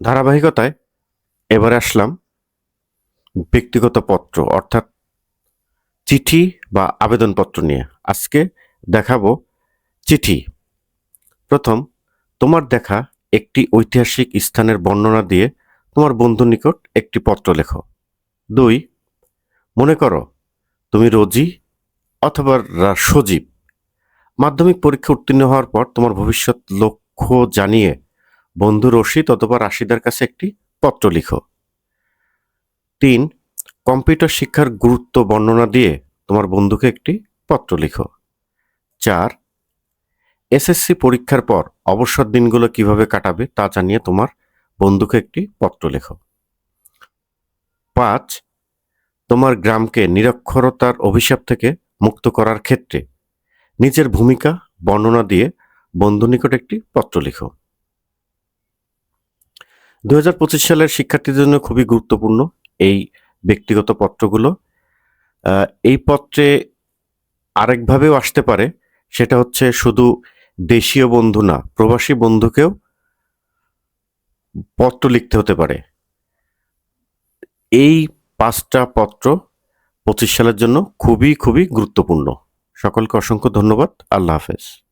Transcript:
ধারাবাহিকতায় এবারে আসলাম ব্যক্তিগত পত্র, অর্থাৎ চিঠি বা আবেদনপত্র নিয়ে। আজকে দেখাবো চিঠি। প্রথম, তোমার দেখা একটি ঐতিহাসিক স্থানের বর্ণনা দিয়ে তোমার বন্ধুর নিকট একটি পত্র লেখো। দুই, মনে করো তুমি রোজি অথবা সজীব। মাধ্যমিক পরীক্ষা উত্তীর্ণ হওয়ার পর তোমার ভবিষ্যৎ লক্ষ্য জানিয়ে বন্ধু রশিদ অথবা রাশিদার কাছে একটি পত্র লিখো। তিন, কম্পিউটার শিক্ষার গুরুত্ব বর্ণনা দিয়ে তোমার বন্ধুকে একটি পত্র লিখো। চার, এসএসসি পরীক্ষার পর অবসর দিনগুলো কীভাবে কাটাবে তা জানিয়ে তোমার বন্ধুকে একটি পত্র লেখো। পাঁচ, তোমার গ্রামকে নিরক্ষরতার অভিশাপ থেকে মুক্ত করার ক্ষেত্রে নিজের ভূমিকা বর্ণনা দিয়ে বন্ধু নিকট একটি পত্র লিখো। দুই হাজার পঁচিশ সালের শিক্ষার্থীদের জন্য খুবই গুরুত্বপূর্ণ এই ব্যক্তিগত পত্রগুলো। এই পত্রে আরেকভাবেও আসতে পারে, সেটা হচ্ছে শুধু দেশীয় বন্ধু না, প্রবাসী বন্ধুকেও পত্র লিখতে হতে পারে। এই পাঁচটা পত্র পঁচিশ সালের জন্য খুবই খুবই গুরুত্বপূর্ণ। সকলকে অসংখ্য ধন্যবাদ। আল্লাহ হাফেজ।